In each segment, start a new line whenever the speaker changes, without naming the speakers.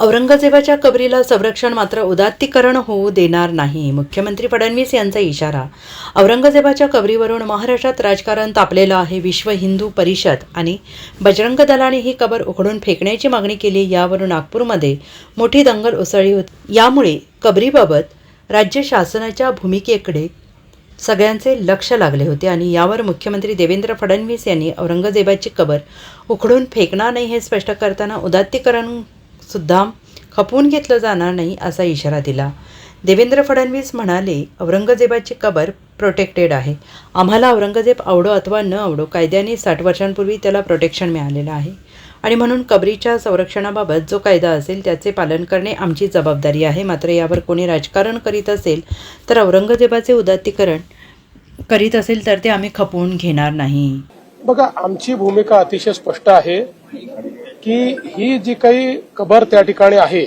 औरंगजेबाच्या कबरीला संरक्षण मात्र उदात्तीकरण होऊ देणार नाही. मुख्यमंत्री फडणवीस यांचा इशारा औरंगजेबाच्या कबरीवरून महाराष्ट्रात राजकारण तापलेलं आहे. विश्व हिंदू परिषद आणि बजरंग दलाने ही कबर उखडून फेकण्याची मागणी केली. यावरून नागपूरमध्ये मोठी दंगल उसळली होती. यामुळे कबरीबाबत राज्य शासनाच्या भूमिकेकडे सगळ्यांचे लक्ष लागले होते आणि यावर मुख्यमंत्री देवेंद्र फडणवीस यांनी औरंगजेबाची कबर उखडून फेकणार नाही हे स्पष्ट करताना उदात्तीकरण सुद्धा खपवून घेतलं जाणार नाही असा इशारा दिला. देवेंद्र फडणवीस म्हणाले औरंगजेबाची कबर प्रोटेक्टेड आहे. आम्हाला औरंगजेब आवडो अथवा न आवडो कायद्याने साठ वर्षांपूर्वी त्याला प्रोटेक्शन मिळालेलं आहे. आणि म्हणून कबरीच्या संरक्षणाबाबत जो कायदा असेल त्याचे पालन करणे आमची जबाबदारी आहे. मात्र यावर कोणी राजकारण करीत असेल तर औरंगजेबाचे उदात्तीकरण करीत असेल तर ते आम्ही खपवून घेणार नाही.
बघा आमची भूमिका अतिशय स्पष्ट आहे. की ही जी काही कबर त्या ठिकाणी आहे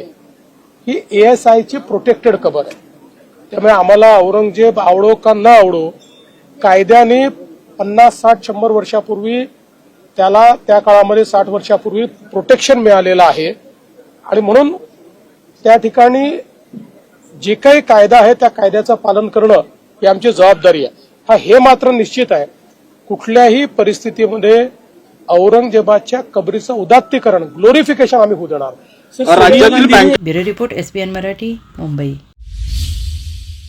ही एएसआयची प्रोटेक्टेड कबर आहे. त्यामुळे आम्हाला औरंगजेब आवडो का न आवडो कायद्याने पन्नास साठ शंभर वर्षापूर्वी त्याला त्या काळामध्ये साठ वर्षापूर्वी प्रोटेक्शन मिळालेलं आहे. आणि म्हणून त्या ठिकाणी जे काही कायदा आहे त्या कायद्याचं पालन करणं ही आमची जबाबदारी आहे. हा हे मात्र निश्चित आहे. कुठल्याही परिस्थितीमध्ये औरंगजेबाच्या कबरीचं उदात्तीकरण ग्लोरिफिकेशन आम्ही होऊ देणार नाही.
राज्यातील bank
bureau report S Marathi Mumbai